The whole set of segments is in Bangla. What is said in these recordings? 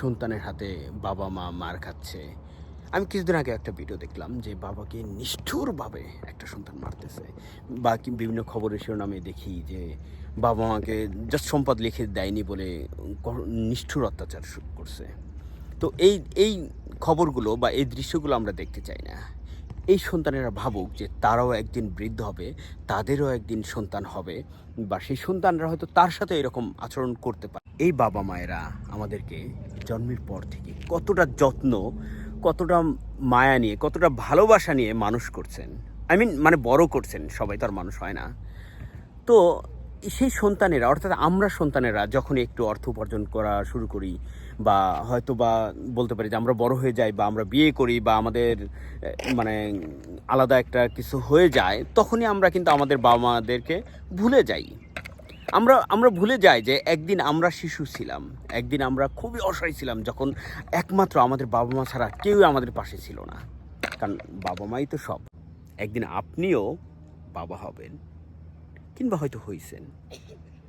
সন্তানের হাতে বাবা মা মার খাচ্ছে। আমি কিছুদিন আগে একটা ভিডিও দেখলাম যে বাবাকে নিষ্ঠুরভাবে একটা সন্তান মারতেছে। বা বিভিন্ন খবরের শিরোনামে দেখি যে বাবা মাকে জাস্ট সম্পদ লিখে দেয়নি বলে নিষ্ঠুর অত্যাচার করছে। তো এই এই খবরগুলো বা এই দৃশ্যগুলো আমরা দেখতে চাই না। এই সন্তানেরা ভাবুক যে তারাও একদিন বৃদ্ধ হবে, তাদেরও একদিন সন্তান হবে বা সেই সন্তানরা হয়তো তার সাথে এরকম আচরণ করতে পারে। এই বাবা মায়েরা আমাদেরকে জন্মের পর থেকে কতটা যত্ন, কতটা মায়া নিয়ে, কতটা ভালোবাসা নিয়ে মানুষ করছেন। আই মিন মানে বড় করছেন, সবাই তো আর মানুষ হয় না। তো সেই সন্তানেরা, অর্থাৎ আমরা সন্তানেরা যখন একটু অর্থ উপার্জন করা শুরু করি বা হয়তো বা বলতে পারি যে আমরা বড় হয়ে যাই বা আমরা বিয়ে করি বা আমাদের মানে আলাদা একটা কিছু হয়ে যায়, তখনই আমরা কিন্তু আমাদের বাবা মাদেরকে ভুলে যাই। আমরা আমরা ভুলে যাই যে একদিন আমরা শিশু ছিলাম, একদিন আমরা খুবই অসহায় ছিলাম যখন একমাত্র আমাদের বাবা মা ছাড়া কেউ আমাদের পাশে ছিল না। কারণ বাবা মাই তো সব। একদিন আপনিও বাবা হবেন। কিংবা হয়তো হয়েছেন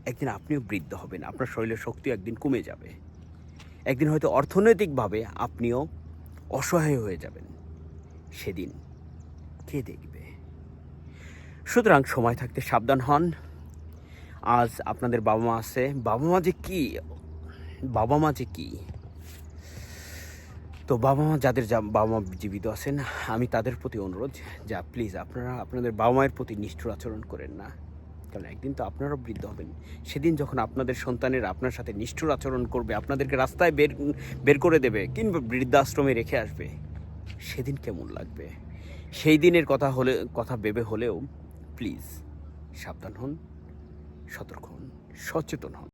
একদিন আপনিও বৃদ্ধ হবেন, আপনার শরীরের শক্তি একদিন কমে যাবে। একদিন হয়তো অর্থনৈতিকভাবে আপনিও অসহায় হয়ে যাবেন। সেদিন কে দেখবে? সুতরাং সময় থাকতে সাবধান হন। আজ আপনাদের বাবা মা আছে। বাবা মা যে কি? বাবা মা যে কি? তো বাবা মা যাদের যা- বাবা মা জীবিত আছেন, আমি তাদের প্রতি অনুরোধ, যা প্লিজ আপনারা আপনাদের বাবা মায়ের প্রতি নিষ্ঠুর আচরণ করেন না। কারণ একদিন তো আপনারও বৃদ্ধ হবেন। সেদিন যখন আপনাদের সন্তানের আপনার সাথে নিষ্ঠুর আচরণ করবে, আপনাদেরকে রাস্তায় বের বের করে দেবে কিংবা বৃদ্ধাশ্রমে রেখে আসবে, সেদিন কেমন লাগবে? সেই দিনের কথা হলে, কথা ভেবে হলেও প্লিজ সাবধান হন, সতর্ক হন, সচেতন হন।